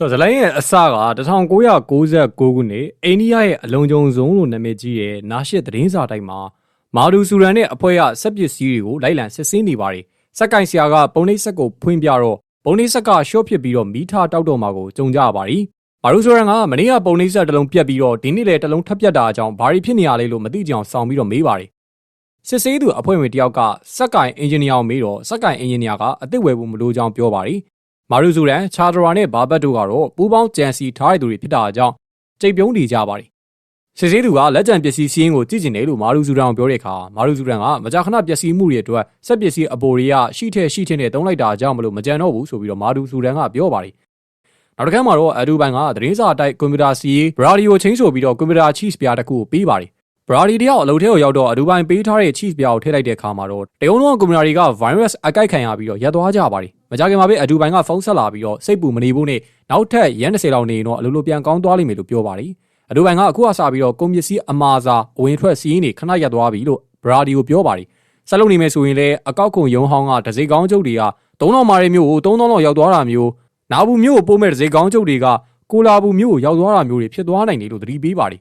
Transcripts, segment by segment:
ဆိုတော့ဇလိုင်းရဲ့အစက1996ခုနှစ်အိန္ဒိယရဲ့အလုံးကျုံဆုံးလို့နာမည်ကြီးတဲ့နာရှစ်သတင်းစာတိုက်မှာမာဒူဆူရန်နဲ့အဖွဲ့ရစက်ပစ္စည်းတွေကိုလိုက်လံစစ်ဆေးနေပါတယ်စက်ကင်ဆရာကပုံနှိပ်ဆက်ကိုဖွင့်ပြတော့ပုံနှိပ်ဆက်ကရှော့ဖြစ်ပြီးတော့မီးထားတောက်တော့မှာကိုကြုံကြရပါတယ်မာဒူဆူရန်ကမနေ့ကပုံနှိပ်ဆက်တစ်လုံးပြတ်ပြီးတော့ဒီနေ့လည်းတစ်လုံးထပ်ပြတ်တာအကြောင်းဘာတွေဖြစ်နေရလဲလို့မသိကြအောင်စောင့်ပြီးတော့မေးပါတယ်စစ်ဆေးသူအဖွဲ့ဝင်တယောက်ကစက်ကင်အင်ဂျင်နီယာကိုမေးတော့စက်ကင်အင်ဂျင်နီယာကအစ်စ်ဝယ်ဖို့မလိုကြောင်းပြောပါတယ် မာရူဇူရန်ချာဒရာနဲ့ဘာဘတ်တို့ကတော့ပူးပေါင်းကြံစီထားတဲ့သူတွေဖြစ်တာကြောင့်ကြိတ်ပြုံးနေကြပါတယ်စစ်ဆေးသူကလက်ကျန်ပစ္စည်းစည်းရင်းကိုကြည့်ကျင်တယ်လို့မာရူဇူရန်ကိုပြောတဲ့အခါမာရူဇူရန်ကမကြာခဏပစ္စည်းမှုတွေအတွက်စက်ပစ္စည်းအပေါ်တွေကရှိထဲရှိထဲနဲ့တုံးလိုက်တာကြောင့်မလို့မကြံတော့ဘူးဆိုပြီးတော့မာရူဇူရန်ကပြောပါတယ်နောက်တစ်ခါမှာတော့အဒူဘန်ကသတင်းစာတိုက်ကွန်ပျူတာစီဘရာဒီယိုချင်းဆိုပြီးတော့ကွန်ပျူတာ cheese ပြားတစ်ခုကိုပေးပါတယ် ဘရာဒီတယောက်အလုပ်ထဲကိုရောက်တော့အဒူဘိုင်ပေးထားတဲ့ cheese ပြားကိုထည့်လိုက်တဲ့အခါမှာတော့တရုံလုံးကွန်ပျူတာတွေက virus အကိုက်ခံရပြီးတော့ရပ်သွားကြပါတယ်မကြခင်မှာပဲအဒူဘိုင်ကဖုန်းဆက်လာပြီးတော့စိတ်ပူမနေဖို့နဲ့နောက်ထပ်ရန်30လောက်နေရင်တော့အလိုလိုပြန်ကောင်းသွားလိမ့်မယ်လို့ပြောပါတယ်အဒူဘိုင်ကအခုအစားပြီးတော့ကုန်ပစ္စည်းအမာစာအဝင်ထွက်စီးရင်တွေခဏရပ်သွားပြီလို့ဘရာဒီကိုပြောပါတယ်ဆက်လုပ်နေမယ်ဆိုရင်လည်းအကောက်ခွန်ရုံဟောင်းကဒစိကောင်းကျုပ်တွေက3000မာရီမျိုးကို3000လောက်ရောက်သွားတာမျိုးနာဘူးမျိုးကိုပို့မဲ့ဒစိကောင်းကျုပ်တွေကကိုလာဘူးမျိုးကိုရောက်သွားတာမျိုးတွေဖြစ်သွားနိုင်တယ်လို့သတိပေးပါတယ်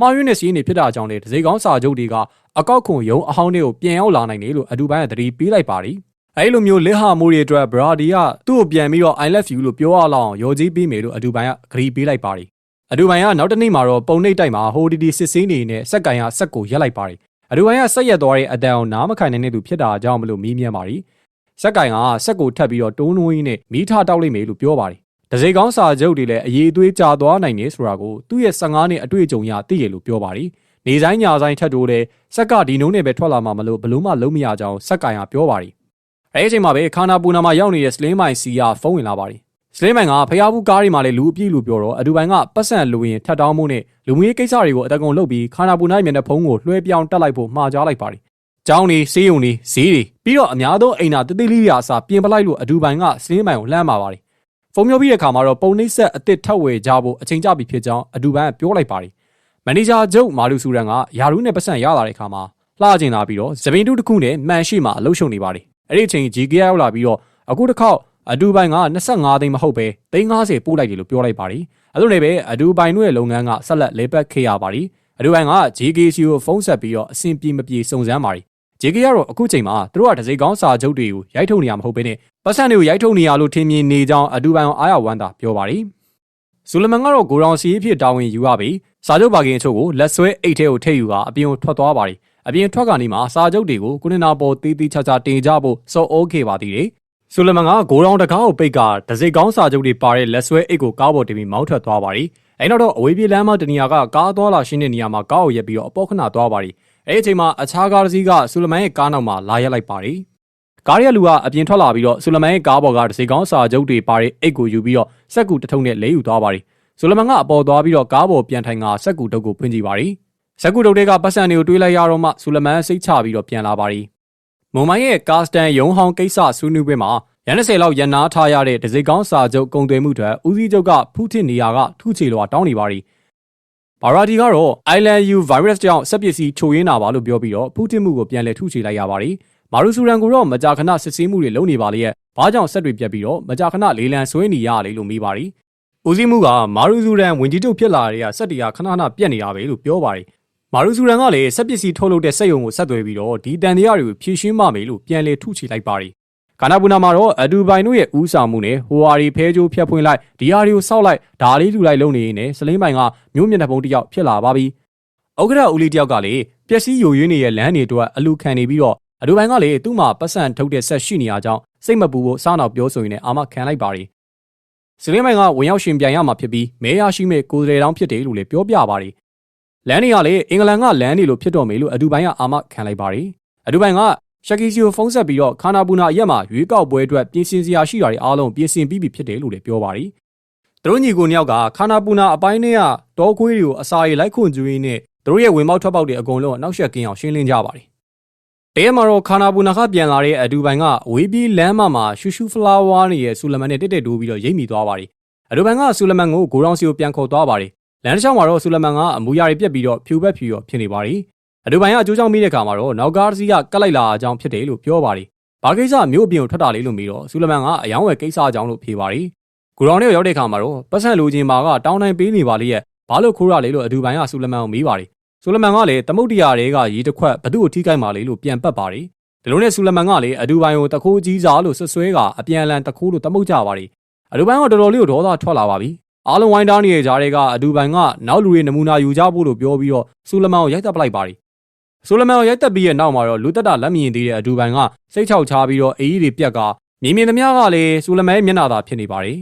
မှားယွင်းတဲ့စီးရင်တွေဖြစ်တာကြောင့်လေဒစိကောင်းစာချုပ်တွေကအကောက်ခွန်ရုံအဟောင်းတွေကိုပြန်ရောက်လာနိုင်တယ်လို့အဒူဘိုင်ကသတိပေးလိုက်ပါတယ်အဲလိုမျိုးလက်ဟာမိုးတွေအတွက်ဘရာဒီကသူ့ကိုပြန်ပြီးတော့ I love you လို့ပြောရအောင်ရောကြီးပေးမယ်လို့အဒူဘိုင်ကဂရီပေးလိုက်ပါတယ်အဒူဘိုင်ကနောက်တစ်နေ့မှာတော့ပုံနှိပ်တိုက်မှာဟိုဒီဒီစစ်စင်းနေနဲ့စက်ကန်ရဆက်ကိုရက်လိုက်ပါတယ်အဒူဘိုင်ကဆက်ရက်သွားတဲ့အတန်အောင်နားမခံနိုင်တဲ့သူဖြစ်တာကြောင့်မလို့မီးမြန်းပါတယ်စက်ကန်ကဆက်ကိုထပ်ပြီးတော့တုံးနှွေးနဲ့မီးထတောက်လိုက်မယ်လို့ပြောပါ တယ်ဒဇိကောင်းစာချုပ်တွေလည်းအရေးအသွေးကြာသွားနိုင်နေဆိုတာကိုသူ့ရဲ့15နှစ်အတွေ့အကြုံရသိရလို့ပြောပါတယ်နေဆိုင်ညာဆိုင်ထက်တိုးတဲ့ဆက်ကဒီနှုံးနဲ့ပဲထွက်လာမှာမလို့ဘလို့မှလုံးမရကြောင်းစက်ကင်ကပြောပါတယ်အဲဒီအချိန်မှာပဲခါနာပူနာမှာရောက်နေတဲ့စလင်းမိုင်စီကဖုန်းဝင်လာပါတယ်စလင်းမိုင်ကဖျားဘူးကားတွေမှာလည်းလူအပြည့်လို့ပြောတော့အဒူပိုင်ကပတ်စံလူရင်ထတ်တောင်းမှုနဲ့လူမျိုးရေးကိစ္စတွေကိုအတကုံလုပ်ပြီးခါနာပူနာရဲ့မျက်နှာဖုံးကိုလွှဲပြောင်းတက်လိုက်ဖို့မှာကြားလိုက်ပါတယ်ကျောင်းနေစေးရုံနေဈေးတွေပြီးတော့အများဆုံးအိမ်သာတတိလေးရာအစာပြင်ပလိုက်လို့အဒူပိုင်ကစလင်းမိုင်ကိုလှမ်းပါပါတယ် ဖုန်းမျိုးပြီးတဲ့အခါမှာတော့ပုံနှိပ်ဆက်အစ်စ်ထပ်ဝယ်ကြဖို့အချိန်ကြပြီဖြစ်ကြောင်းအဒူဘန်ကပြောလိုက်ပါတယ်မန်နေဂျာချုပ်မာလူဆူရန်ကယာရူးနဲ့ပတ်စံရလာတဲ့အခါမှာလှကျင်လာပြီးတော့ဇပင်တူးတစ်ခုနဲ့မှန်ရှိမှအလုရှုံနေပါတယ်အဲ့ဒီအချိန် GK ရောက်လာပြီးတော့အခုတစ်ခေါက်အဒူပိုင်က25သိန်းမဟုတ်ပဲ350ပို့လိုက်တယ်လို့ပြောလိုက်ပါတယ်အဲ့လိုနဲ့ပဲအဒူပိုင်တို့ရဲ့လုပ်ငန်းကဆက်လက်လေပတ်ခဲ့ရပါတယ်အဒူပိုင်က GKC ကိုဖုန်းဆက်ပြီးတော့အဆင်ပြေမပြေစုံစမ်းပါတယ် ဂျေကေကတော့အခုချိန်မှာသူတို့ကဒစိကောင်းစာချုပ်တွေကိုရိုက်ထုတ်နေရမဟုတ်ဘဲနဲ့ပတ်စံတွေကိုရိုက်ထုတ်နေရလို့ထင်မြင်နေကြောင်းအဒူပိုင်အောင်အားရဝမ်းသာပြောပါတယ်။ဇူလမန်ကတော့ဂိုရောင်စီအဖြစ်တာဝန်ယူရပြီးစာချုပ်ပါကင်အချို့ကိုလက်ဆွဲအိတ်ထဲကိုထည့်ယူကအပြင်ကိုထွက်သွားပါတယ်။အပြင်ထွက်ကနေမှစာချုပ်တွေကိုကုနနာပေါ်တီးတီးချာချာတင်ကြဖို့စော်ဩခဲ့ပါသေးတယ်။ဇူလမန်ကဂိုရောင်တကားကိုပိတ်ကဒစိကောင်းစာချုပ်တွေပါတဲ့လက်ဆွဲအိတ်ကိုကားပေါ်တင်ပြီးမောင်းထွက်သွားပါတယ်။အဲနောက်တော့အဝေးပြေးလမ်းမတနေရာကကားသွားလာရှင်းတဲ့နေရာမှာကားကိုရက်ပြီးတော့အပေါ်ခဏသွားပါတယ်။ အဲ့ဒီအချိန်မှာအခြားကားတစ်စီးကဆူလမန်ရဲ့ကားနောက်မှာလာရက်လိုက်ပါတယ်။ကားရဲ့လူကအပြင်ထွက်လာပြီးတော့ဆူလမန်ရဲ့ကားပေါ်ကတစ်စီကောင်းစာချုပ်တွေပါတဲ့အိတ်ကိုယူပြီးတော့စက်ကူတထုံနဲ့လဲယူသွားပါတယ်။ဆူလမန်ကအပေါ်သွားပြီးတော့ကားပေါ်ပြန်ထိုင်ကစက်ကူတုပ်ကိုဖွင့်ကြည့်ပါတယ်။စက်ကူတုပ်တွေကပတ်စံတွေကိုတွေးလိုက်ရတော့မှဆူလမန်စိတ်ချပြီးတော့ပြန်လာပါတယ်။မွန်မိုင်းရဲ့ကာစတန်ယုံဟောင်းကိစ္စဆွေးနွေးပွဲမှာရန်20လောက်ရန်နာထားရတဲ့ဒစိကောင်းစာချုပ်ကုံသွဲမှုတွေဦးစီးချုပ်ကဖူးထစ်နေရာကထုချေလောတောင်းနေပါတယ် ဘာရာဒီကတော့ Island U virus ကြောင့်စက်ပစ္စည်းချိုရင်းတာပါလို့ပြောပြီးတော့ပူတင်မှုကိုပြန်လည်ထုချေလိုက်ရပါတယ်။မာရူဆူရန်ကိုတော့မကြာခဏစစ်ဆေးမှုတွေလုပ်နေပါလေရဲ့။ဘာကြောင့်ဆက်တွေပြတ်ပြီးတော့မကြာခဏလေးလံဆွဲနေရလေလို့မေးပါတယ်။ဦးစီးမှုကမာရူဆူရန်ဝင်ကြီးချုပ်ဖြစ်လာတဲ့ကစက်တွေကခဏခဏပြတ်နေတာပဲလို့ပြောပါတယ်။မာရူဆူရန်ကလည်းစက်ပစ္စည်းထုတ်လုပ်တဲ့စက်ရုံကိုဆက်သွယ်ပြီးတော့ဒီတန်တရားတွေကိုဖြည့်ရှင်းမှမယ်လို့ပြန်လည်ထုချေလိုက်ပါတယ် ကာနာပူနာမှာတော့အဒူဘိုင်တို့ရဲ့ဦးဆောင်မှုနဲ့ဟိုဟာရီဖဲကြိုးဖြတ်ဖွင့်လိုက်ဒီဟာရီကိုစောက်လိုက်ဓာလေးလူလိုက်လုံနေနေစလိမ့်ပိုင်ကမြို့မျက်နှာပုံတစ်ယောက်ဖြစ်လာပါပြီ။ဩဂရဦးလေးတယောက်ကလည်းပျက်စီးယိုယွင်းနေတဲ့လမ်းတွေအတွက်အလူခံနေပြီးတော့အဒူဘိုင်ကလည်းသူ့မှာပတ်စံထုတ်တဲ့ဆက်ရှိနေရကြောင်းစိတ်မပူဖို့စားနောက်ပြောဆိုရင်းနဲ့အာမခံလိုက်ပါရီ။စလိမ့်ပိုင်ကဝင်ရောက်ရှင်ပြန်ရမှာဖြစ်ပြီးမဲရရှိမဲ့ကိုယ်စရေတောင်းဖြစ်တယ်လို့လည်းပြောပြပါရီ။လမ်းတွေကလည်းအင်္ဂလန်ကလမ်းတွေလိုဖြစ်တော်မယ်လို့အဒူဘိုင်ကအာမခံလိုက်ပါရီ။အဒူဘိုင်က ရှက်ကီစီကိုဖုန်းဆက်ပြီးတော့ခါနာပူနာအရက်မှာရွေးကောက်ပွဲအတွက်ပြင်ဆင်စရာရှိတာတွေအားလုံးပြင်ဆင်ပြီးပြီဖြစ်တယ်လို့လည်းပြောပါတယ်။သူတို့ညီကိုနှစ်ယောက်ကခါနာပူနာအပိုင်းထဲကတောခွေးတွေကိုအစာရီလိုက်ခွန်ကျွေးနဲ့သူတို့ရဲ့ဝင်ပေါက်ထွက်ပေါက်တွေအကုန်လုံးအနောက်ရှက်ကင်းအောင်ရှင်းလင်းကြပါတယ်။တဲမှာတော့ခါနာပူနာကပြန်လာတဲ့အဒူပိုင်ကဝေးပြီးလမ်းမမှာရှူရှူဖလာဝါနေရဲ့ဆူလမန်နဲ့တက်တက်တိုးပြီးတော့ရိတ်မိသွားပါတယ်။အဒူပိုင်ကဆူလမန်ကိုဂိုရောင်စီကိုပြန်ခေါ်သွားပါတယ်။လမ်းတစ်လျှောက်မှာတော့ဆူလမန်ကအမူအရာတွေပြက်ပြီးတော့ဖြူဘက်ဖြူရောဖြစ်နေပါတယ် အဒူဘိုင်ကအကျိုးကြောင့်မိတဲ့အခါမှာတော့နောက်ကားတစ်စီးကကတ်လိုက်လာအကြောင်းဖြစ်တယ်လို့ပြောပါတယ်။ဘာကိစ္စမျိုးအပြင်ကိုထွက်တာလေးလို့မေးတော့ဆူလမန်ကအယောင်းဝယ်ကိစ္စအကြောင်းလို့ဖြေပါတယ်ကိုရောင်နဲ့ရောက်တဲ့အခါမှာတော့ပတ်စံလိုချင်ပါကတောင်းတိုင်းပေးနေပါလေရဲ့ဘာလို့ခိုးရလဲလို့အဒူပိုင်ကဆူလမန်ကိုမေးပါတယ်ဆူလမန်ကလည်းသမုတ်တရာတွေကရေတစ်ခွက်ဘသူ့ကိုထိခိုက်ပါလေလို့ပြန်ပတ်ပါတယ်ဒီလိုနဲ့ဆူလမန်ကလည်းအဒူပိုင်ကိုတခိုးကြီးစားလို့ဆွဆွဲကအပြန်အလှန်တခိုးလို့သမုတ်ကြပါတယ်အဒူပိုင်ကတော်တော်လေးကိုဒေါသထွက်လာပါပြီအားလုံးဝိုင်းတားနေတဲ့ကြားတွေကအဒူပိုင်ကနောက်လူတွေနမူနာယူကြဖို့လို့ပြောပြီးတော့ဆူလမန်ကိုရိုက်တက်ပလိုက်ပါတယ် ဆူလမန်ကိုရိုက်တက်ပြီးရဲ့နောက်မှာတော့လူတက်တာလက်မြင်သေးတဲ့အဒူပိုင်ကစိတ်ချောက်ချပြီးတော့အေးကြီးတွေပြက်ကမြင်မြင်သမျှကလည်းဆူလမန်ရဲ့မျက်နှာသာဖြစ်နေပါတယ်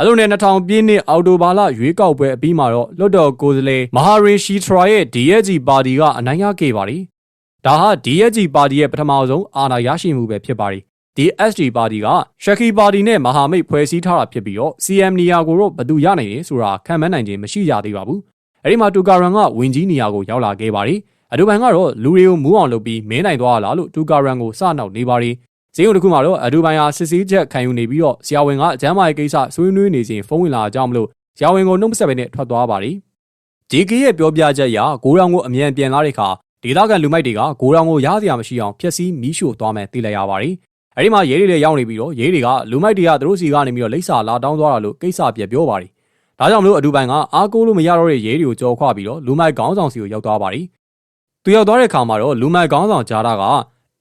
အလုံးနဲ့2000ပြည့်နှစ်အော်တိုဘာလရွေးကောက်ပွဲအပြီးမှာတော့လွတ်တော်ကိုယ်စားလှယ်မဟာရင်ရှီထရာရဲ့ DSG ပါတီကအနိုင်ရခဲ့ပါတယ်။ဒါဟာ DSG ပါတီရဲ့ပထမဆုံးအာဏာရရှိမှုပဲဖြစ်ပါတယ်။ DSG ပါတီကရှက်ခီပါတီနဲ့မဟာမိတ်ဖွဲ့စည်းထားတာဖြစ်ပြီးတော့ CM နေရာကိုတော့ဘယ်သူရနိုင်လဲဆိုတာခံမှန်းနိုင်ခြင်းမရှိကြသေးပါဘူး။အဲဒီမှာတူကာရန်ကဝင်ကြီးနေရာကိုရောက်လာခဲ့ပါတယ်။ အဒူဘန်ကတော့လူတွေကိုမူးအောင်လုပ်ပြီးမင်းနိုင်သွားလားလို့တူကာရန်ကိုစနောက်နေပါတယ်။ဈေးုံတစ်ခုမှာတော့အဒူဘိုင်ဟာစစ်ဆေးချက်ခံယူနေပြီးတော့ဆရာဝန်ကအကျမ်းမာရေးကိစ္စဆွေးနွေးနေစဉ်ဖုန်းဝင်လာကြောင်းမလို့ဆရာဝန်ကိုနှုတ်ဆက်ပဲနဲ့ထွက်သွားပါတယ်။ JK ရဲ့ပြောပြချက်အရဂိုးရောင်ကိုအမြန်ပြန်လာတဲ့အခါဒေသခံလူမိုက်တွေကဂိုးရောင်ကိုရားစရာမရှိအောင်ဖျက်ဆီးမီးရှို့သွားမယ်သိလိုက်ရပါတယ်။အဲဒီမှာရဲတွေလည်းရောက်နေပြီးတော့ရဲတွေကလူမိုက်တွေကသူတို့စီကနေပြီးတော့လိပ်စာလာတောင်းသွားတာလို့ကိစ္စပြပြောပါတယ်။ဒါကြောင့်မလို့အဒူဘိုင်ကအားကိုးလို့မရတော့တဲ့ရဲတွေကိုကြော်ခွပြီးတော့လူမိုက်ခေါင်းဆောင်စီကိုရောက်သွားပါတယ်။ သူရောက်သွားတဲ့အခါမှာတော့လူမိုက်ခေါင်းဆောင်ဂျာတာက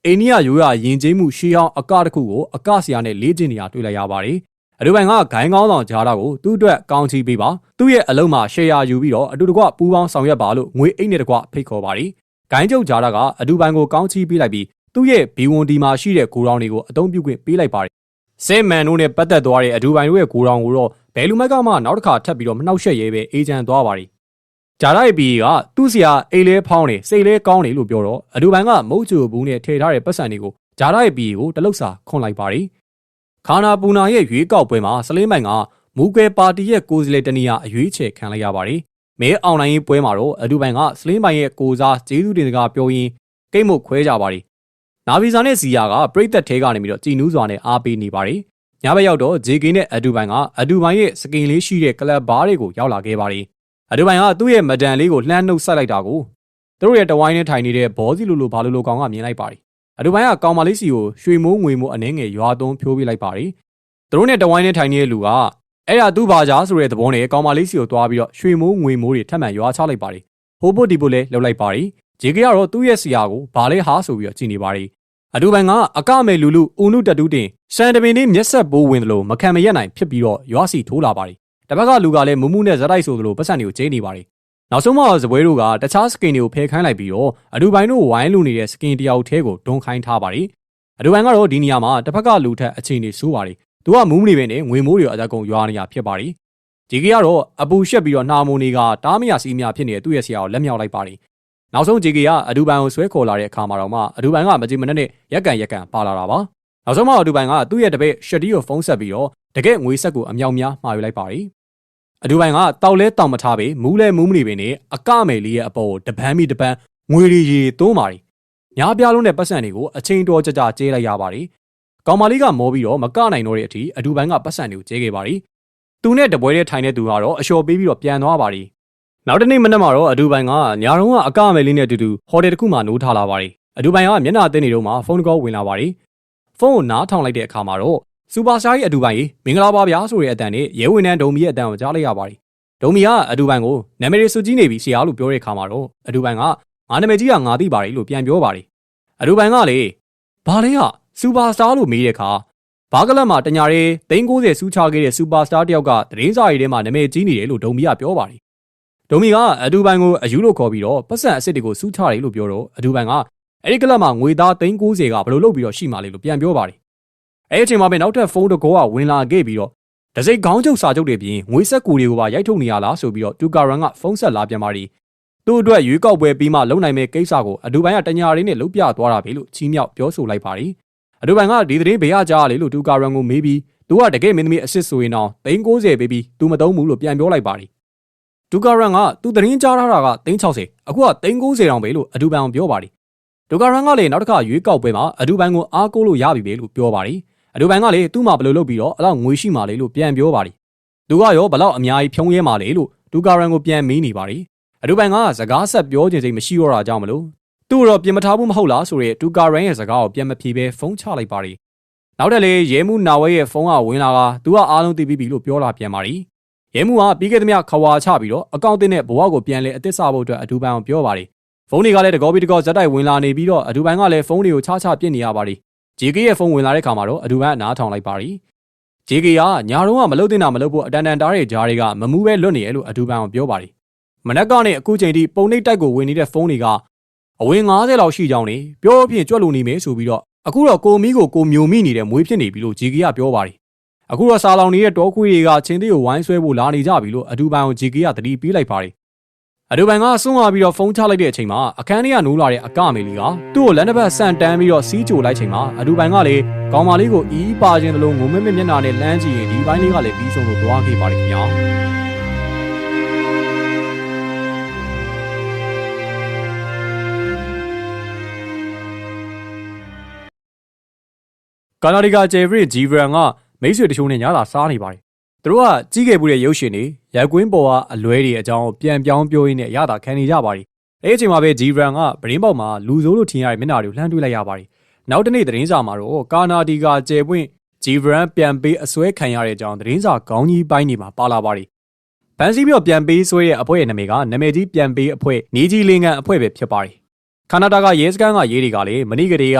အိန္ဒိယရိုးရာယဉ်ကျေးမှုရှေးဟောင်းအကတစ်ခုကိုအကဆရာနဲ့လေ့ကျင့်နေတာတွေ့လိုက်ရပါတယ်။အဒူပိုင်ကဂိုင်းကောင်းဆောင်ကြားတာကိုသူ့အတွက်ကောင်းချီးပေးပါ။သူ့ရဲ့အလုံးမှာရှယ်ယာယူပြီးတော့အတူတကွပူးပေါင်းဆောင်ရွက်ပါလို့ငွေအိတ်နဲ့တကွဖိတ်ခေါ်ပါတယ်။ဂိုင်းကျုပ်ကြားတာကအဒူပိုင်ကိုကောင်းချီးပေးလိုက်ပြီးသူ့ရဲ့ဘီဝန်ဒီမှာရှိတဲ့ဂိုရောင်တွေကိုအသုံးပြုခွင့်ပေးလိုက်ပါတယ်။စဲမန်တို့နဲ့ပတ်သက်သွားတဲ့အဒူပိုင်တို့ရဲ့ဂိုရောင်ကိုတော့ဘယ်လူမိုက်ကမှနောက်တစ်ခါထပ်ပြီးတော့မနှောက်ယှက်ရဲပဲအေဂျင့်သွားပါတယ် ဂျာရိုက်ဘီကသူ့ဆရာအိတ်လဲဖောင်းနေစိတ်လဲကောင်းနေလို့ပြောတော့အဒူဘန်ကမုတ်ချူဘူးနဲ့ထည့်ထားတဲ့ပတ်စံတွေကိုဂျာရိုက်ဘီကိုတလုတ်စာခွန်လိုက်ပါတယ်ခါနာပူနာရဲ့ရွေးကောက်ပွဲမှာစလင်းမိုင်ကမူကွဲပါတီရဲ့ကိုယ်စားလှယ်တနီယာအရွေးချယ်ခံလိုက်ရပါတယ်မဲအောင်နိုင်ရေးပွဲမှာတော့အဒူဘန်ကစလင်းမိုင်ရဲ့ကိုစားကျေးဇူးတင်စကားပြောရင်းကိတ်မုတ်ခွဲကြပါတယ်နာဗီဇာနဲ့ဇီယာကပြိသက်ထဲကနေပြီးတော့ကြည်နူးစွာနဲ့အားပေးနေပါတယ်ညဘက်ရောက်တော့ JK နဲ့အဒူဘန်ကအဒူဘန်ရဲ့စကင်လေးရှိတဲ့ကလပ်ဘားတွေကိုရောက်လာခဲ့ပါတယ် အဒူဘန်ကသူ့ရဲ့မဒန်လေးကိုလှမ်းနှုတ်ဆက်လိုက်တာကိုသူတို့ရဲ့တဝိုင်းနဲ့ထိုင်နေတဲ့ဘောစီလိုလိုဘာလိုလိုကောင်ကမြင်လိုက်ပါတယ်အဒူဘန်ကကောင်မလေးစီကိုရွှေမိုးငွေမိုးအနှဲငယ်ရွာသွန်းဖြိုးပြလိုက်ပါတယ်သူတို့နဲ့တဝိုင်းနဲ့ထိုင်နေတဲ့လူကအဲ့ဒါသူ့ဘာကြားဆိုတဲ့သဘောနဲ့ကောင်မလေးစီကိုတွားပြီးတော့ရွှေမိုးငွေမိုးတွေထပ်မံရွာချလိုက်ပါတယ်ဟိုးပုတ်ဒီပုတ်လည်းလှုပ်လိုက်ပါတယ်ဂျေကကတော့သူ့ရဲ့ဆရာကိုဘာလဲဟာဆိုပြီးတော့ကြည်နေပါတယ်အဒူဘန်ကအကမဲလူလူဦးနုတတူးတင်စံတပင်လေးမျက်ဆက်ပိုးဝင်သလိုမခံမရက်နိုင်ဖြစ်ပြီးတော့ရွာစီထိုးလာပါတယ် တစ်ဖက်ကလူကလည်းမူးမူးနဲ့ဇက်တိုက်ဆိုသလိုပတ်စံတွေကိုကျင်းနေပါတယ်နောက်ဆုံးမှဇပွဲတို့ကတခြားစကင်တွေကိုဖယ်ခိုင်းလိုက်ပြီးတော့အဒူဘိုင်တို့ဝိုင်းလူနေတဲ့စကင်တယောက်ထဲကိုဒွန်ခိုင်းထားပါတယ်အဒူဘိုင်ကတော့ဒီနေရာမှာတစ်ဖက်ကလူထက်အခြေအနေဆိုးပါတယ်သူကမူးမနေပဲနဲ့ငွေမိုးတွေအကြကုံရွာနေရဖြစ်ပါတယ်ဒီကီကတော့အပူရှက်ပြီးတော့နှာမုန်တွေကတားမရစီးမြဖြစ်နေတဲ့သူ့ရဲ့ဆရာကိုလက်မြောက်လိုက်ပါတယ်နောက်ဆုံးဂျီကီကအဒူဘန်ကိုဆွဲခေါ်လာတဲ့အခါမှာတော့မှအဒူဘန်ကမကြည်မနှက်နဲ့ရက်ကန်ရက်ကန်ပါလာတာပါနောက်ဆုံးမှအဒူဘန်ကသူ့ရဲ့တပည့်ရှက်တီကိုဖုန်းဆက်ပြီးတော့တကယ်ငွေဆက်ကိုအမြောက်များမှာယူလိုက်ပါတယ် အဒူဘန်ကတောက်လဲတောင်မထားပေမူးလဲမူးမနေပေနဲ့အကမယ်လေးရဲ့အပေါ်ကိုတပန်းမိတပန်းငွေရီရီသုံးပါတယ်ညားပြားလုံးတဲ့ပတ်စံတွေကိုအချိန်တော်ကြကြကျဲလိုက်ရပါတယ်ကောင်မလေးကမောပြီးတော့မကနိုင်တော့တဲ့အထိအဒူဘန်ကပတ်စံတွေကိုကျဲခဲ့ပါတယ်သူနဲ့တပွဲထဲထိုင်တဲ့သူကတော့အလျှော်ပေးပြီးတော့ပြန်သွားပါတယ်နောက်တနေ့မနက်မှာတော့အဒူဘိုင်ကညာတော့ကအကမယ်လေးနဲ့အတူတူဟိုတယ်တစ်ခုမှနိုးထားလာပါတယ်အဒူဘိုင်ကမျက်နှာသိနေတော့မှဖုန်းကောဝင်လာပါတယ်ဖုန်းကိုနားထောင်လိုက်တဲ့အခါမှာတော့ စူပါစတားကြီးအဒူဘိုင်ကြီးမင်္ဂလာပါဗျာဆိုတဲ့အတန်နဲ့ရဲဝင်နှန်းဒုံမီရဲ့အတန်ကိုကြားလိုက်ရပါတယ်ဒုံမီကအဒူဘိုင်ကိုနာမည်စုကြီးနေပြီဆရာလို့ပြောတဲ့အခါမှာတော့အဒူဘိုင်ကငါနာမည်ကြီးကငါသိပါတယ်လို့ပြန်ပြောပါတယ်အဒူဘိုင်ကလေဘာလဲကစူပါစတားလို့မေးတဲ့အခါဘာကလတ်မှာတညာရေး390စူးချခဲ့တဲ့စူပါစတားတယောက်ကသတင်းစာရီထဲမှာနာမည်ကြီးနေတယ်လို့ဒုံမီကပြောပါတယ်ဒုံမီကအဒူဘန်ကိုအယူလို့ခေါ်ပြီးတော့ပတ်စံအစ်စ်တွေကိုစူးချတယ်လို့ပြောတော့အဒူဘန်ကအဲ့ဒီကလပ်မှာငွေသား390ကဘယ်လိုလုပ်ပြီးတော့ရှိမှလဲလို့ပြန်ပြောပါတယ် အဲ့ဒီအချိန်မှာပဲနောက်ထပ်ဖုန်းတစ်ကောကဝင်လာခဲ့ပြီးတော့ဒစိခေါင်းချုပ်စာချုပ်တွေပြင်ငွေဆက်ကူတွေကိုပါရိုက်ထုတ်နေရလားဆိုပြီးတော့တူကာရန်ကဖုန်းဆက်လာပြန်ပါတယ်သူ့အတွက်ရွေးကောက်ပွဲပြီးမှလုံနိုင်မဲ့ကိစ္စကိုအဒူဘန်ကတညာရင်းနဲ့လှုပ်ပြသွားတာပဲလို့ချီးမြှောက်ပြောဆိုလိုက်ပါတယ်အဒူဘန်ကဒီသတင်းဘေးရကြားလေလို့တူကာရန်ကိုမေးပြီးသူကတကယ်မင်းသမီးအစ်စ်ဆိုရင်တော့390ပေးပြီးသူမသုံးဘူးလို့ပြန်ပြောလိုက်ပါတယ်ဒူကာရန်ကသူသတင်းကြားထားတာက360အခုက390တောင်ပဲလို့အဒူဘန်ပြောပါတယ်ဒူကာရန်ကလည်းနောက်တစ်ခါရွေးကောက်ပွဲမှာအဒူဘန်ကိုအားကိုးလို့ရပြီပဲလို့ပြောပါတယ် အဒူဘန်ကလည်းသူ့မှာဘယ်လိုလုပ်ပြီးတော့အဲ့လောက်ငွေရှိမှလဲလို့ပြန်ပြောပါတယ်သူကရောဘလောက်အများကြီးဖြုံးရဲမှလဲလို့ဒူကာရန်ကိုပြန်မေးနေပါတယ်အဒူဘန်ကစကားဆက်ပြောခြင်းစိတ်မရှိတော့တာကြောင့်မလို့သူ့တော့ပြင်မထားဘူးမဟုတ်လားဆိုရဲဒူကာရန်ရဲ့စကားကိုပြန်မဖြေဘဲဖုန်းချလိုက်ပါတယ်နောက်တက်လေရဲမှုနာဝဲရဲ့ဖုန်းကဝင်လာကသူကအားလုံးသိပြီးပြီလို့ပြောလာပြန်ပါရီရဲမှုကပြီးခဲ့သမျှခဝါချပြီးတော့အကောင့်တင်တဲ့ဘဝကိုပြန်လဲအသစ်စဖို့အတွက်အထူးပန်းအောင်ပြောပါရီဖုန်းတွေကလည်းတကောပြီးတကောဇက်တိုက်ဝင်လာနေပြီးတော့အထူးပန်းကလည်းဖုန်းတွေကိုချချပြစ်နေရပါရီဂျေ ကေရဲ့ဖုန်းဝင်လာတဲ့ခါမှာတော့အထူးပန်းအနားထောင်လိုက်ပါရီဂျေကေကညာတော့ကမလုတ်တင်တာမလုတ်ဖို့အတန်တန်တားတဲ့ဂျားတွေကမမူးပဲလွတ်နေရလို့အထူးပန်းအောင်ပြောပါရီမနက်ကနေအခုချိန်ထိပုံနှိပ်တိုက်ကိုဝင်နေတဲ့ဖုန်းတွေကအဝင်90လောက်ရှိကြောင်းနေပြောဖြင့်ကြွက်လို့နေမယ်ဆိုပြီးတော့အခုတော့ကိုမီကိုကိုမျိုးမိနေတဲ့မွေးဖြစ်နေပြီလို့ဂျီကီကပြောပါတယ်အခုတော့စာလောင်နေတဲ့တောခွေးတွေကချင်းသေးကိုဝိုင်းဆွဲဖို့လာနေကြပြီလို့အဒူဘန်ကိုဂျီကီကတတိပေးလိုက်ပါတယ် အဒူဘန်ကဆွန့်သွားပြီးတော့ဖုန်းချလိုက်တဲ့အချိန်မှာအခန်းထဲကနိုးလာတဲ့အကမေလီကသူ့ကိုလက်တစ်ဖက်ဆန်တန်းပြီးတော့စီးကြိုလိုက်ချိန်မှာအဒူဘန်ကလည်းကောင်မလေးကိုအီးပါခြင်းတလုံးငုံမဲမဲမျက်နှာနဲ့လှမ်းကြည့်ရင်ဒီဘိုင်းလေးကလည်းပြီးဆုံးလို့သွားခဲ့ပါတယ်ခင်ဗျာကာနာဒီကာဂျေဗရစ်ဂျီဗရန်ကမိတ်ဆွေတချို့နဲ့ညသာစားနေပါတယ်။ သူတို့ကကြီးခဲ့မှုတဲ့ရုပ်ရှင်တွေရက်ကွင်းပေါ်ကအလွဲတွေအကြောင်းပြန်ပြောင်းပြောရင်းနဲ့ရတာခံနေကြပါတယ်။အဲဒီအချိန်မှာပဲဂျီဗရန်ကဗရင်းပေါက်မှာလူဆိုးလို့ထင်ရတဲ့မျက်နှာတွေကိုလှမ်းတွေ့လိုက်ရပါတယ်။နောက်တနေ့သတင်းစာမှာတော့ကာနာဒီကာဂျေပွင့်ဂျီဗရန်ပြန်ပေးအစွဲခံရတဲ့အကြောင်းသတင်းစာခေါင်းကြီးပိုင်းတွေမှာပါလာပါတယ်။ဗန်စီပြီးတော့ပြန်ပေးဆွဲရဲ့အဖွဲ့ရဲ့နာမည်ကနာမည်ကြီးပြန်ပေးအဖွဲ့နေကြီးလင်းကန်အဖွဲ့ပဲဖြစ်ပါတယ်။ကာနာဒါကရဲစခန်းကရေးတွေကလည်းမနေ့ကတည်းက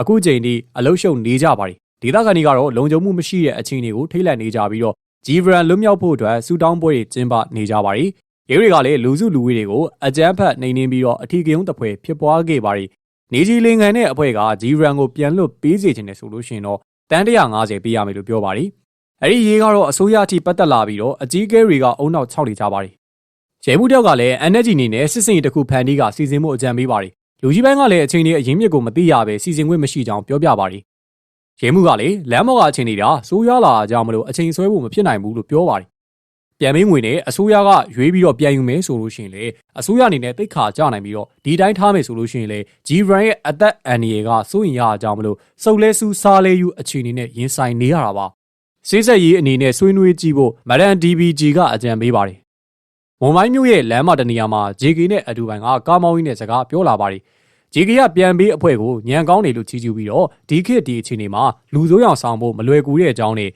အခုချိန်ထိအလုရှုံနေကြပါတယ်ဒေသခံတွေကတော့လုံခြုံမှုမရှိတဲ့အခြေအနေကိုထိတ်လန့်နေကြပြီးတော့ ဂျီဗရန်လွတ်မြောက်ဖို့အတွက်ဆူတောင်းပွဲတွေကျင်းပနေကြပါတယ်ရဲတွေကလည်းလူစုလူဝေးတွေကိုအကြမ်းဖက်နှိမ်နင်းပြီးတော့အထီးကယုံတစ်ဖွဲဖြစ်ပွားခဲ့ပါတယ်နေကြီးလင်ကန်တဲ့အဖွဲ့ကဂျီဗရန်ကိုပြန်လွတ်ပေးစေချင်တယ်ဆိုလို့ရှိရင်တော့တန်း150ပေးရမယ်လို့ပြောပါတယ်အဲ့ဒီရေးကတော့အစိုးရအထိပတ်သက်လာပြီးတော့အကြီးအကဲတွေကအုံနောက်ခြောက်နေကြပါတယ်ရဲမှုတယောက်ကလည်း NGO အနေနဲ့စစ်စင်ရေးတစ်ခုဖန်တီးကစီစဉ်မှုအကြံပေးပါတယ်လူကြီးပိုင်းကလည်းအချိန်ကြီးအရင်မြစ်ကိုမသိရပဲစီစဉ်ခွင့်မရှိကြောင်းပြောပြပါတယ်။ ရဲမှုကလည်းလမ်းမော်ကအချိန်ကြီးတာစိုးရလာကြမလို့အချိန်ဆွဲဖို့မဖြစ်နိုင်ဘူးလို့ပြောပါတယ်။ပြန်မင်းငွေနဲ့အစိုးရကရွေးပြီးတော့ပြန်ယူမယ်ဆိုလို့ရှိရင်လေအစိုးရအနေနဲ့တိတ်ခါကြနိုင်ပြီးတော့ဒီတိုင်းထားမယ်ဆိုလို့ရှိရင်လေဂျီဗရန်ရဲ့အသက်အန္တရာယ်ကစိုးရင်ရကြမလို့စုပ်လဲဆူစားလဲယူအခြေအနေနဲ့ရင်ဆိုင်နေရတာပါ။စေးဆက်ရေးအနေနဲ့ဆွေးနွေးကြည့်ဖို့မဒန် DBG ကအကြံပေးပါတယ်။မွန်မိုင်းမျိုးရဲ့လမ်းမတနေရာမှာ JK နဲ့အတူပိုင်ကကားမောင်းကြီးနဲ့စကားပြောလာပါတယ်။ JK ကပြန်ပေးအဖွဲ့ကိုညံကောင်းတယ်လို့ချီးကျူးပြီးတော့ဒီခေတ်ဒီအခြေအနေမှာလူဆိုးရောင်ဆောင်ဖို့မလွယ်ကူတဲ့အကြောင်းနဲ့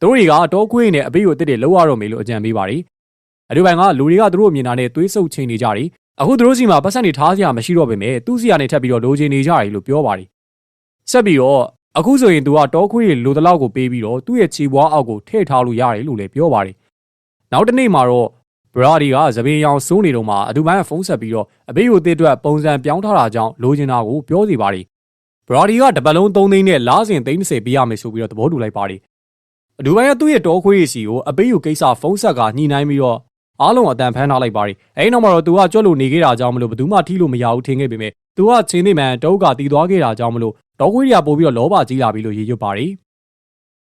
သူတို့တွေကတောခွေးနဲ့အပေးကိုတစ်တစ်လောက်ရတော့မယ်လို့အကြံပေးပါတယ်။အတူပိုင်ကလူတွေကသူတို့အမြင်တာနဲ့သွေးဆုပ်ချိန်နေကြတယ်။အခုသူတို့စီမှာပတ်စံနေထားစရာမရှိတော့ပေမဲ့သူ့စီကနေထပ်ပြီးတော့လိုချင်နေကြတယ်လို့ပြောပါတယ်။ဆက်ပြီးတော့အခုဆိုရင်သူကတောခွေးတွေလိုတလောက်ကိုပေးပြီးတော့သူ့ရဲ့ခြေပွားအောက်ကိုထည့်ထားလို့ရတယ်လို့လည်းပြောပါတယ်။နောက်တစ်နေ့မှာတော့ ဘရာဒီကသပင်ရောင်စိုးနေတော့မှအတူပိုင်းကဖုန်းဆက်ပြီးတော့အဘေးကိုတစ်အတွက်ပုံစံပြောင်းထားတာကြောင့်လိုချင်တာကိုပြောစီပါတယ်။ဘရာဒီကတပတ်လုံး3သိန်းနဲ့လားစင်သိန်း30ပေးရမယ်ဆိုပြီးတော့သဘောတူလိုက်ပါတယ်။အတူပိုင်းကသူ့ရဲ့တောခွေးရစီကိုအဘေးကိုကိစ္စဖုန်းဆက်ကညှိနှိုင်းပြီးတော့အားလုံးအတန်ဖမ်းထားလိုက်ပါတယ်။အဲဒီနောက်မှာတော့သူကကြွက်လို့နေခဲ့တာကြောင့်မလို့ဘယ်သူမှထိလို့မရဘူးထင်ခဲ့ပေမဲ့သူကချင်းသိမှန်တုံးကတီးသွားခဲ့တာကြောင့်မလို့တောခွေးတွေကပို့ပြီးတော့လောဘကြီးလာပြီလို့ရေရွတ်ပါတယ်။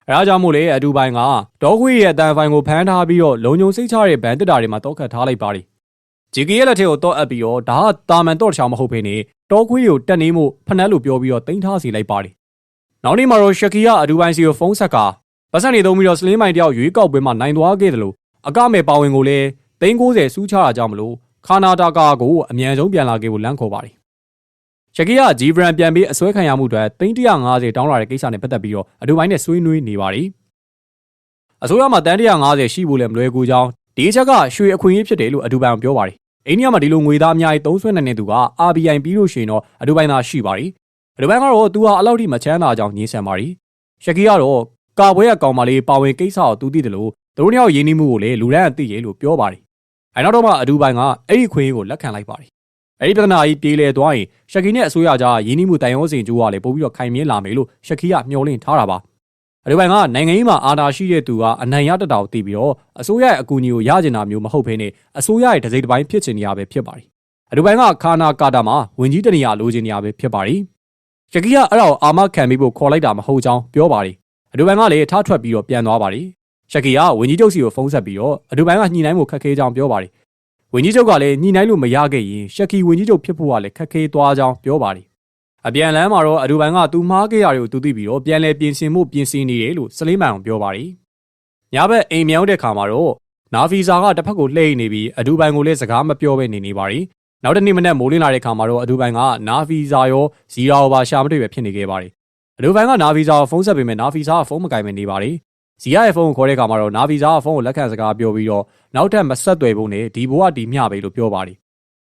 အဲဒါကြောင့်မို့လေအတူပိုင်းကတောခွေးရဲ့အတန်ဖိုင်ကိုဖမ်းထားပြီးတော့လုံုံစိတ်ချတဲ့ဗန်တစ်တာတွေမှာတောက်ခတ်ထားလိုက်ပါတယ်။ဂျီကီရဲ့လက်ထဲကိုတော့အပ်ပြီးတော့ဒါကတာမန်တော့တချောင်မဟုတ်ဘဲနဲ့တောခွေးကိုတက်နေမှုဖနက်လို့ပြောပြီးတော့တင်ထားစီလိုက်ပါတယ်။နောက်နေ့မှာတော့ရှက်ကီကအတူပိုင်းစီကိုဖုန်းဆက်ကပတ်စံနေသုံးပြီးတော့စလင်းမိုင်တယောက်ရွေးကောက်ပွဲမှာနိုင်သွားခဲ့တယ်လို့အကမဲ့ပါဝင်ကိုလည်း390စူးချတာကြောင့်မလို့ခါနာတာကာကိုအမြန်ဆုံးပြန်လာခဲ့ဖို့လမ်းခေါ်ပါတယ်။ ရှက်ကီကဂျီဗရန်ပြန်ပြီးအစွဲခံရမှုအတွက်350တောင်းလာတဲ့ကိစ္စနဲ့ပတ်သက်ပြီးတော့အတူပိုင်းနဲ့ဆွေးနွေးနေပါတယ်။အစိုးရမှာတန်150ရှိဖို့လည်းမလွယ်ကူကြောင်းဒီချက်ကရွှေအခွင့်အရေးဖြစ်တယ်လို့အတူပိုင်းပြောပါတယ်။အိန္ဒိယမှာဒီလိုငွေသားအများကြီးသုံးစွဲနိုင်တဲ့သူက RBI ပြီးလို့ရှိရင်တော့အတူပိုင်းသာရှိပါတယ်။အတူပိုင်းကတော့သူဟာအလောက်ထိမချမ်းသာကြောင်းညှင်းဆန်ပါတယ်။ရှက်ကီကတော့ကာပွဲကကောင်မလေးပါဝင်ကိစ္စကိုသူသိတယ်လို့သူတို့နှစ်ယောက်ရင်းနှီးမှုကိုလည်းလူရန်အသိရလို့ပြောပါတယ်။အဲနောက်တော့မှအတူပိုင်းကအဲ့ဒီခွင့်ကိုလက်ခံလိုက်ပါတယ်။ အဲ့ဒီပြဿနာကြီးပြေလည်သွားရင်ရှက်ကီနဲ့အစိုးရကြားရင်းနှီးမှုတိုင်ရောစင်ကျိုးကလည်းပို့ပြီးတော့ခိုင်မြဲလာမယ်လို့ရှက်ကီကမျှော်လင့်ထားတာပါ။အတူပိုင်းကနိုင်ငံရေးမှာအာဏာရှိတဲ့သူကအနိုင်ရတတာကိုသိပြီးတော့အစိုးရရဲ့အကူအညီကိုရကျင်တာမျိုးမဟုတ်ဘဲနဲ့အစိုးရရဲ့ဒစိတစ်ပိုင်းဖြစ်ချင်နေရပဲဖြစ်ပါတယ်။အတူပိုင်းကခါနာကာတာမှာဝင်ကြီးတနေရလိုချင်နေရပဲဖြစ်ပါတယ်။ရှက်ကီကအဲ့ဒါကိုအာမခံပြီးဖို့ခေါ်လိုက်တာမဟုတ်ကြောင်းပြောပါတယ်။အတူပိုင်းကလည်းထားထွက်ပြီးတော့ပြန်သွားပါတယ်။ရှက်ကီကဝင်ကြီးချုပ်စီကိုဖုန်းဆက်ပြီးတော့အတူပိုင်းကညှိနှိုင်းမှုခက်ခဲကြောင်းပြောပါတယ်။ ဝင်ကြီးချုပ်ကလည်းညှိနှိုင်းလို့မရခဲ့ရင်ရှက်ကီဝင်ကြီးချုပ်ဖြစ်ဖို့ကလည်းခက်ခဲသွားကြောင်းပြောပါတယ်။အပြန်လမ်းမှာတော့အတူပိုင်းကသူမှားခဲ့ရတွေကိုသူသိပြီးတော့ပြန်လဲပြင်ဆင်မှုပြင်ဆင်နေတယ်လို့စလေးမန်အောင်ပြောပါတယ်။ညဘက်အိမ်မြောင်းတဲ့ခါမှာတော့နာဖီဇာကတစ်ဖက်ကိုလှည့်နေပြီးအတူပိုင်းကိုလည်းစကားမပြောဘဲနေနေပါတယ်။နောက်တစ်နေ့မနက်မိုးလင်းလာတဲ့ခါမှာတော့အတူပိုင်းကနာဖီဇာရောဇီရာရောပါရှာမတွေ့ပဲဖြစ်နေခဲ့ပါတယ်အဒူဘိုင်ကနာဗီဇာကိုဖုန်းဆက်ပေမဲ့နာဗီဇာကဖုန်းမကင်မနေပါတယ် ဇီယာရဲ့ဖုန်းကိုခေါ်တဲ့အခါမှာတော့နာဗီဇာကဖုန်းကိုလက်ခံစကားပြောပြီးတော့နောက်ထပ်မဆက်သွယ်ဖို့နဲ့ဒီဘဝဒီမျှပဲလို့ပြောပါတယ်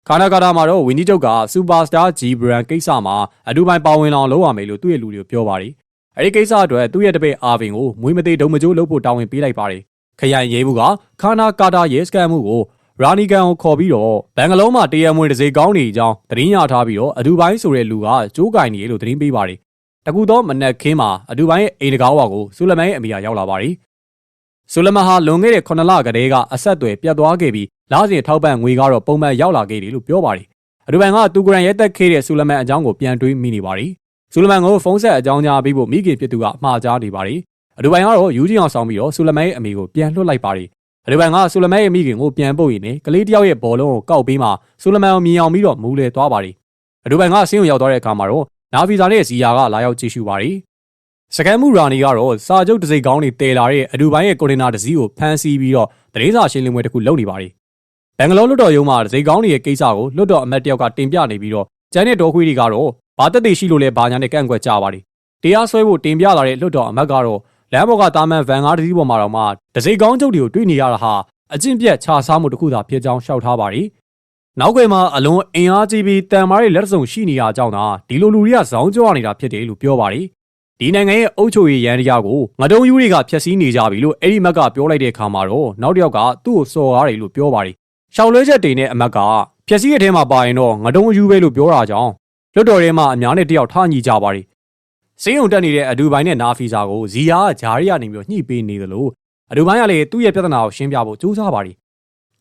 ခါနာကာတာမှာတော့ဝင်းကြီးချုပ်ကစူပါစတာဂျီဘရန်ကိစ္စမှာအဒူဘိုင်ပါဝင်လောင်လုပ်ရမယ်လို့သူ့ရဲ့လူတွေကိုပြောပါတယ်အဲဒီကိစ္စအတွက်သူ့ရဲ့တပည့်အာဗင်ကိုမွေးမသေးဒုံမကျိုးလုပ်ဖို့တာဝန်ပေးလိုက်ပါတယ်ခရိုင်ရေးမှုကခါနာကာတာရဲစကန်မှုကိုရာနီကန်ကိုခေါ်ပြီးတော့ဘန်ဂလုံးမှာတရမွေတစ်စိကောင်းနေကြောင်းသတင်းရထားပြီးတော့အဒူဘိုင်းဆိုတဲ့လူကကျိုးကင်နေလို့သတင်းပေးပါတယ် တကူတော့မနက်ခင်းမှာအဒူဘိုင်းရဲ့အိမ်တကားဝါကိုဆူလမန်ရဲ့အမိယာရောက်လာပါတယ်ဆူလမန်ဟာလွန်ခဲ့တဲ့9လကတည်းကအဆက်အသွယ်ပြတ်သွားခဲ့ပြီးလာစဉ်ထောက်ပံ့ငွေကတော့ပုံမှန်ရောက်လာခဲ့တယ်လို့ပြောပါတယ်အဒူဘိုင်ကတူဂရန်ရဲတက်ခဲ့တဲ့ဆူလမန်အကြောင်းကိုပြန်တွေးမိနေပါတယ်ဆူလမန်ကိုဖုန်းဆက်အကြောင်းကြားပြီးဖို့မိခင်ဖြစ်သူကအမှားကြားနေပါတယ်အဒူဘိုင်ကတော့ယူဂျီအောင်ဆောင်ပြီးတော့ဆူလမန်ရဲ့အမိကိုပြန်လွှတ်လိုက်ပါတယ်အဒူဘိုင်ကဆူလမန်ရဲ့မိခင်ကိုပြန်ပို့ရင်းနဲ့ကလေးတယောက်ရဲ့ဘောလုံးကိုကောက်ပြီးမှဆူလမန်ကိုမြင်အောင်ပြီးတော့မူးလဲသွားပါတယ်အဒူဘိုင်ကဆင်းကိုရောက်သွားတဲ့အခါမှာတော့ နာဗီဇာနဲ့ဇီယာကလာရောက်ကြည့်ရှုပါတယ်စကန်မှုရာနီကတော့စာချုပ်တစ်စိတ်ကောင်းတွေတည်လာတဲ့အဒူဘိုင်ရဲ့ကွန်တိန်နာတစ်စီးကိုဖမ်းဆီးပြီးတော့တရေစာရှင်းလင်းပွဲတစ်ခုလုပ်နေပါတယ်ဘန်ဂလောလွတ်တော်ရုံးမှာတစ်စိတ်ကောင်းတွေရဲ့ကိစ္စကိုလွတ်တော်အမတ်တယောက်ကတင်ပြနေပြီးတော့ကျန်တဲ့တော်ခွေးတွေကတော့ဘာတက်သေးရှိလို့လဲဘာညာနဲ့ကန့်ကွက်ကြပါတယ်တရားစွဲဖို့တင်ပြလာတဲ့လွတ်တော်အမတ်ကတော့လမ်းပေါ်ကတာမန်ဗန်ကားတစ်စီးပေါ်မှာတော့မှတစိကောင်းချုပ်တွေကိုတွေ့နေရတာဟာအကျင့်ပြတ်ခြားစားမှုတစ်ခုသာဖြစ်ကြောင်းရှောက်ထားပါတယ်။ နောက်ွယ်မှာအလွန်အင်အားကြီးပြီးတန်မားရဲ့လက်စုံရှိနေရကြောင်းသာဒီလိုလူတွေကဇောင်းကြွနေတာဖြစ်တယ်လို့ပြောပါတယ်။ဒီနိုင်ငံရဲ့အုပ်ချုပ်ရေးရန်တရားကိုငတုံးယူတွေကဖျက်ဆီးနေကြပြီလို့အဲ့ဒီမက်ကပြောလိုက်တဲ့အခါမှာတော့နောက်တစ်ယောက်ကသူ့ကိုစော်ကားတယ်လို့ပြောပါတယ်။ရှောက်လွဲချက်တွေနဲ့အမက်ကဖျက်ဆီးရတဲ့မှာပါရင်တော့ငတုံးယူပဲလို့ပြောတာကြောင့်လွတ်တော်ထဲမှာအများနဲ့တယောက်ထားညီကြပါတယ်။စင်းုံတက်နေတဲ့အဒူဘိုင်းနဲ့နာဖီစာကိုဇီယာကဂျာရီကနေပြီးတော့ညှိပေးနေသလိုအဒူဘိုင်းကလည်းသူ့ရဲ့ပြဿနာကိုရှင်းပြဖို့ကြိုးစားပါတယ်။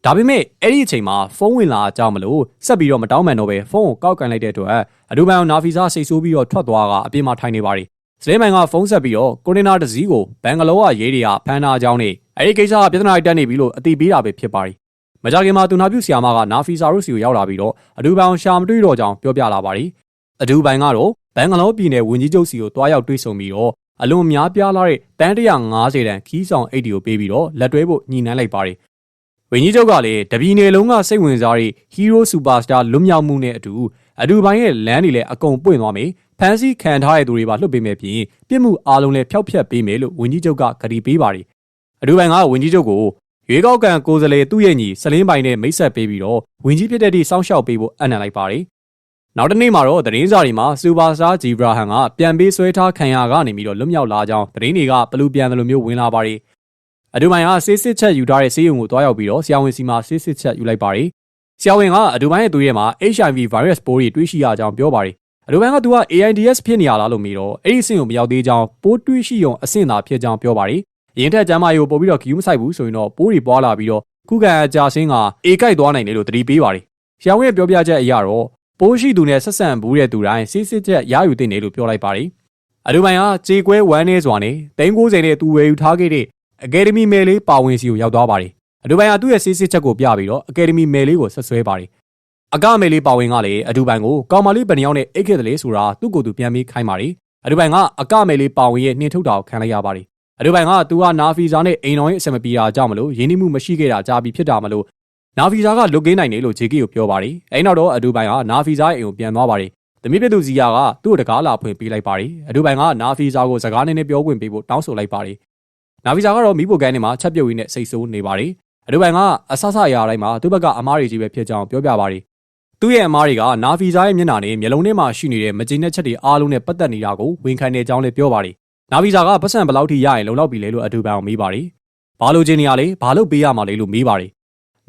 ဒါပေမဲ့အဲ့ဒီအချိန်မှာဖုန်းဝင်လာအကြောင်းမလို့ဆက်ပြီးတော့မတောင်းမှန်တော့ပဲဖုန်းကိုကောက်ကန်လိုက်တဲ့အတွက်အဒူဘိုင်ကိုနာဖီစာစိတ်ဆိုးပြီးတော့ထွက်သွားကအပြင်မှာထိုင်နေပါတယ်။စလင်းမိုင်ကဖုန်းဆက်ပြီးတော့ကိုတင်နာတစည်းကိုဘန်ဂလောကရေးတွေကဖမ်းထားကြောင်းနဲ့အဲ့ဒီကိစ္စကပြဿနာတက်နေပြီလို့အသိပေးတာပဲဖြစ်ပါတယ်။မကြခင်မှာသူနာပြုဆရာမကနာဖီစာတို့စီကိုရောက်လာပြီးတော့အဒူဘိုင်ကိုရှာမတွေ့တော့ကြောင်းပြောပြလာပါတယ်။အဒူဘိုင်ကတော့ဘန်ဂလောပြည်နယ်ဝန်ကြီးချုပ်စီကိုတွားရောက်တွေ့ဆုံပြီးတော့အလွန်များပြားလာတဲ့တန်း150တန်ခီးဆောင်အိတ်ဒီကိုပေးပြီးတော့လက်တွဲဖို့ညှိနှိုင်းလိုက်ပါတယ်။ ဝင်းကြီးချုပ်ကလည်းတပြည်နယ်လုံးကစိတ်ဝင်စားတဲ့ Hero Superstar လွတ်မြောက်မှုနဲ့အတူအဒူပိုင်းရဲ့လမ်းတွေလည်းအကုန်ပွင့်သွားမယ်။ဖန်စီခံထားတဲ့သူတွေပါလွတ်ပေးမယ်ပြင်ပြစ်မှုအားလုံးလည်းဖျောက်ဖျက်ပေးမယ်လို့ဝင်းကြီးချုပ်ကကတိပေးပါတယ်။အဒူပိုင်းကဝင်းကြီးချုပ်ကိုရွေးကောက်ခံကိုယ်စားလှယ်သူ့ရဲ့ညီစလင်းပိုင်နဲ့မိတ်ဆက်ပေးပြီးတော့ဝင်းကြီးဖြစ်တဲ့ဒီစောင့်ရှောက်ပေးဖို့အံ့နံလိုက်ပါတယ်နောက်တစ်နေ့မှာတော့သတင်းစာတွေမှာစူပါစတာဂျီဘရာဟန်ကပြန်ပေးဆွဲထားခံရကနေပြီးတော့လွတ်မြောက်လာကြောင်းသတင်းတွေကဘလူပြန်တယ်လို့မျိုးဝင်လာပါတယ်။ အဒူမိုင်ကဆေးစစ်ချက်ယူထားတဲ့ဆေးရုံကိုတွားရောက်ပြီးတော့ဆရာဝန်စီမှာဆေးစစ်ချက်ယူလိုက်ပါတယ်။ဆရာဝန်ကအဒူမိုင်ရဲ့သွေးထဲမှာ HIV virus ပိုးတွေတွေ့ရှိရကြောင်းပြောပါတယ်။အဒူမိုင်ကသူက AIDS ဖြစ်နေရလားလို့မေးတော့အဲ့ဒီအဆင့်ကိုမရောက်သေးကြောင်းပိုးတွေ့ရှိုံအဆင့်သာဖြစ်ကြောင်းပြောပါတယ်။ရင်ထက်ကျမ်းမာရေးကိုပို့ပြီးတော့ဂယူးမဆိုင်ဘူးဆိုရင်တော့ပိုးတွေပွားလာပြီးတော့ခုခံအကြဆင်းကအေကိုက်သွားနိုင်တယ်လို့သတိပေးပါတယ်။ဆရာဝန်ရဲ့ပြောပြချက်အရတော့ပိုးရှိသူနဲ့ဆက်ဆံဘူးတဲ့သူတိုင်းစစ်စစ်ချက်ရယူတင်တယ်လို့ပြောလိုက်ပါတယ်။အဒူမိုင်ဟာကြေကွဲဝမ်းနေစွာနဲ့390နဲ့သူဝယ်ယူထားခဲ့တဲ့ အကယ်ဒမီမယ်လေးပါဝင်စီကိုရောက်သွားပါတယ်။အဒူမိုင်ဟာသူ့ရဲ့စစ်စစ်ချက်ကိုပြပြီးတော့အကယ်ဒမီမယ်လေးကိုဆက်ဆွဲပါတယ်။အကမယ်လေးပါဝင်ကလည်းအဒူပိုင်ကိုကောင်မလေးဗန်ယောင်းနဲ့အိတ်ခဲ့တယ်လေဆိုတာသူ့ကိုယ်သူပြန်ပြီးခိုင်းပါတယ်။အဒူပိုင်ကအကမယ်လေးပါဝင်ရဲ့နှင်ထုတ်တာကိုခံလိုက်ရပါတယ်။အဒူပိုင်ကသူကနာဖီဇာနဲ့အိမ်တော်ရဲ့အဆင်မပြေတာကြောင့်မလို့ရင်းနှီးမှုမရှိခဲ့တာကြာပြီဖြစ်တာမလို့နာဗီဇာကလုတ်ကင်းနိုင်တယ်လို့ဂျေကီကိုပြောပါတယ်။အဲဒီနောက်တော့အဒူပိုင်ကနာဗီဇာရဲ့အိမ်ကိုပြန်သွားပါတယ်။သမီးပြသူဇီယာကသူ့ကိုတကားလာဖွင့်ပေးလိုက်ပါတယ်။အဒူပိုင်ကနာဗီဇာကိုစကားနဲ့နဲ့ပြောခွင့်ပေးဖို့တောင်းဆိုလိုက်ပါတယ်။ နာဗီဇာကတော့မိဖို့ကန်းထဲမှာချက်ပြုတ်ရင်းနဲ့စိတ်ဆိုးနေပါတယ်။အဒူပိုင်ကအဆဆအရာတိုင်းမှာသူ့ဘက်ကအမားတွေကြီးပဲဖြစ်ကြောင်းပြောပြပါတယ်။သူ့ရဲ့အမားတွေကနာဗီဇာရဲ့မျက်နှာနဲ့မျက်လုံးထဲမှာရှိနေတဲ့မကျေနပ်ချက်တွေအားလုံးနဲ့ပတ်သက်နေတာကိုဝန်ခံနေကြောင်းလည်းပြောပါတယ်။နာဗီဇာကပတ်စံဘယ်လောက်ထိရရင်လုံလောက်ပြီလဲလို့အဒူပိုင်ကိုမေးပါတယ်။ဘာလို့ချင်းနေရလဲဘာလို့ပေးရမှာလဲလို့မေးပါတယ်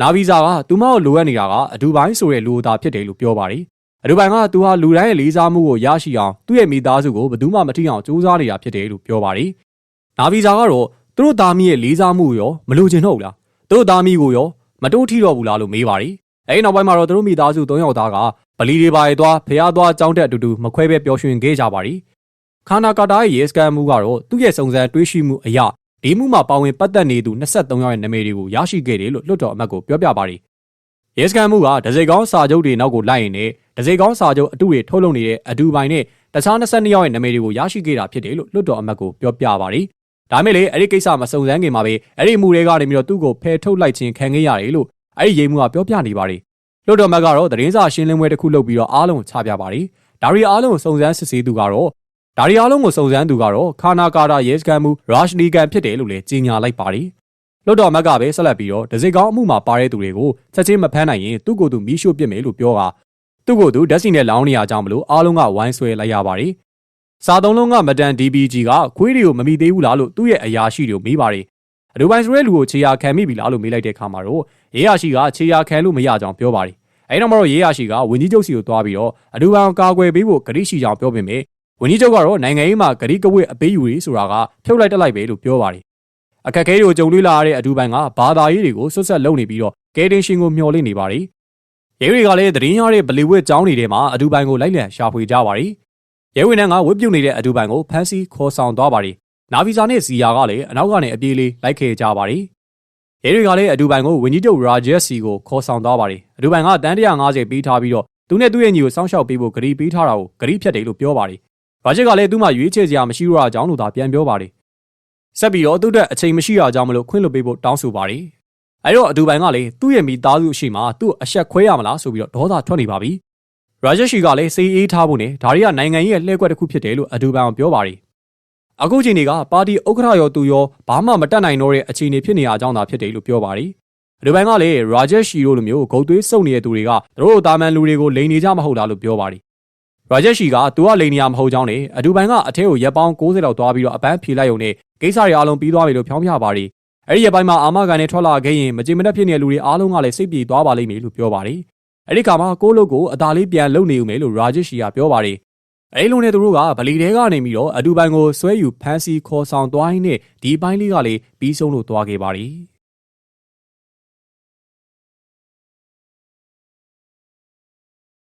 နာဗီဇာကသူမကိုလိုအပ်နေတာကအဒူဘိုင်းဆိုတဲ့လူသားဖြစ်တယ်လို့ပြောပါတယ်။အဒူဘိုင်းကသူဟာလူတိုင်းရဲ့လေးစားမှုကိုရရှိအောင်သူ့ရဲ့မိသားစုကိုဘယ်သူမှမထိအောင်စူးစမ်းနေတာဖြစ်တယ်လို့ပြောပါတယ်။နာဗီဇာကတော့ သူတို့သားမီးရဲ့လေးစားမှုရောမလိုချင်တော့ဘူးလား။သူတို့သားမီးကိုရောမတိုးထီတော့ဘူးလားလို့မေးပါတယ်။အဲဒီနောက်ပိုင်းမှာတော့သူတို့မိသားစု၃ယောက်သားကဗလီတွေပါရသွားဖះသွားကြောင်းတက်အတူတူမခွဲပဲပျော်ရွှင်ခဲ့ကြပါတယ်။ခါနာကာတာရဲ့ရေစကန်မှုကတော့သူ့ရဲ့စုံစမ်းတွေးရှိမှုအရာဒီမှုမှာပါဝင်ပတ်သက်နေသူ23ယောက်ရဲ့နာမည်တွေကိုရရှိခဲ့တယ်လို့လွှတ်တော်အမတ်ကိုပြောပြပါတယ်။ရဲစကန်မှုကဒဇိကောင်းစာချုပ်တွေနောက်ကိုလိုက်ရင်လည်းဒဇိကောင်းစာချုပ်အတုတွေထုတ်လုပ်နေတဲ့အဒူပိုင်နဲ့တခြား22ယောက်ရဲ့နာမည်တွေကိုရရှိခဲ့တာဖြစ်တယ်လို့လွှတ်တော်အမတ်ကိုပြောပြပါတယ်။ ဒါမဲ့လေအဲ့ဒီကိစ္စမစုံစမ်းခင်မှာပဲအဲ့ဒီမှုတွေကနေပြီးတော့သူ့ကိုဖယ်ထုတ်လိုက်ခြင်းခံခဲ့ရတယ်လို့အဲ့ဒီရေးမှုကပြောပြနေပါတယ်။လွှတ်တော်အမတ်ကတော့သတင်းစာရှင်းလင်းပွဲတစ်ခုလုပ်ပြီးတော့အားလုံးချပြပါတယ်။ဒါရီအားလုံးစုံစမ်းစစ်ဆေးသူကတော့ဒါရီအားလုံးကိုစုံစမ်းသူကတော့ခါနာကာတာရဲစခန်းမှုရာရှနီကန်ဖြစ်တယ်လို့လည်းကြေညာလိုက်ပါတယ်လွတ်တော်မက်ကပဲဆက်လက်ပြီးတော့ဒဇိကောင်းအမှုမှာပါတဲ့သူတွေကိုချက်ချင်းမဖမ်းနိုင်ရင်သူ့ကိုယ်သူမီးရှို့ပစ်မယ်လို့ပြောတာသူ့ကိုယ်သူဓာတ်စီနဲ့လောင်းနေရကြောင်းမလို့အားလုံးကဝိုင်းဆွဲလိုက်ရပါတယ် စာသုံးလုံးကမတန် DBG ကခွေးတွေကိုမမိသေးဘူးလားလို့သူ့ရဲ့အရာရှိတွေကိုမေးပါတယ်အဒူပိုင်ဆိုတဲ့လူကိုခြေရာခံမိပြီလားလို့မေးလိုက်တဲ့အခါမှာတော့ရဲရရှိကခြေရာခံလို့မရကြောင်းပြောပါတယ်အဲဒီနောက်မှာတော့ရဲရရှိကဝင်းကြီးချုပ်စီကိုတွားပြီးတော့အဒူပိုင်ကာကွယ်ပေးဖို့ဂရိရှိကြောင်းပြောပေမဲ့ဝင်းကြီးချုပ်ကတော့နိုင်ငံရေးမှာဂရိကဝတ်အပေးယူရေးဆိုတာကဖြုတ်လိုက်တက်လိုက်ပဲလို့ပြောပါတယ်အခက်အခဲတွေကိုကြုံတွေ့လာရတဲ့အဒူပိုင်ကဘာသာရေးတွေကိုဆွတ်ဆက်လုပ်နေပြီးတော့ကဲတင်ရှင်ကိုမျှော်လင့်နေပါတယ်ရဲတွေကလည်းသတင်းရတဲ့ဗလီဝတ်ကျောင်းတွေထဲမှာအဒူပိုင်ကိုလိုက်လံရှာဖွေကြပါတယ် ရဲဝင်နှန်းကဝတ်ပြုတ်နေတဲ့အဒူပိုင်ကိုဖမ်းဆီးခေါ်ဆောင်သွားပါတယ်နာဗီဇာနဲ့ဇီယာကလည်းအနောက်ကနေအပြေးလေးလိုက်ခဲ့ကြပါတယ်ရဲတွေကလည်းအဒူပိုင်ကိုဝင်းကြီးချုပ်ရာဂျက်စီကိုခေါ်ဆောင်သွားပါတယ်အဒူပိုင်ကတန်း150ပေးထားပြီးတော့သူနဲ့သူ့ရဲ့ညီကိုစောင့်ရှောက်ပေးဖို့ဂရီပေးထားတာကိုဂရီဖြတ်တယ်လို့ပြောပါတယ်ရာဂျက်ကလည်းသူ့မှာရွေးချယ်စရာမရှိတော့တာကြောင့်လို့သာပြန်ပြောပါတယ်ဆက်ပြီးတော့သူ့တက်အချိန်မရှိတာကြောင့်မလို့ခွင့်လွှတ်ပေးဖို့တောင်းဆိုပါတယ်အဲတော့အဒူပိုင်ကလည်းသူ့ရဲ့မိသားစုအရှိမသူ့အဆက်ခွဲရမလားဆိုပြီးတော့ဒေါသထွက်နေပါပြီ ရာဂျက်ရှိကလည်းစေးအေးထားဖို့နဲ့ဒါတွေကနိုင်ငံရေးရဲ့လှည့်ကွက်တစ်ခုဖြစ်တယ်လို့အဒူပိုင်ကပြောပါတယ်အခုချိန်တွေကပါတီဥက္ကဋ္ဌရောသူရောဘာမှမတက်နိုင်တော့တဲ့အခြေအနေဖြစ်နေရကြောင်းသာဖြစ်တယ်လို့ပြောပါတယ်အဒူပိုင်ကလည်းရာဂျက်ရှိတို့လိုမျိုးဂုတ်သွေးစုပ်နေတဲ့သူတွေကသူတို့တာမန်လူတွေကိုလိန်နေကြမဟုတ်လားလို့ပြောပါတယ်ရာဂျက်ရှိကသူကလိန်နေရမဟုတ်ကြောင်းနဲ့အဒူပိုင်ကအထဲကိုရက်ပေါင်း60လောက်သွားပြီးတော့အပန်းဖြေလိုက်ုံနဲ့ကိစ္စတွေအားလုံးပြီးသွားပြီလို့ဖြောင်းပြပါတယ်အဲ့ဒီရက်ပိုင်းမှာအာမကန်နဲ့ထွက်လာခဲ့ရင်မကြင်မတက်ဖြစ်နေတဲ့လူတွေအားလုံးကလည်းစိတ်ပြေသွားပါလိမ့်မယ်လို့ပြောပါတယ် အဲ့ဒီခါမှာကိုလုတ်ကိုအသာလေးပြန်လုံနေဦးမယ်လို့ရာဂျက်ရှိကပြောပါတယ်အဲ့လိုနဲ့သူတို့ကဗလီတဲကနေပြီးတော့အဒူပိုင်ကိုဆွဲယူဖမ်းဆီးခေါ်ဆောင်သွားရင်းနဲ့ဒီပိုင်းလေးကလည်းပြီးဆုံးလို့သွားခဲ့ပါတယ်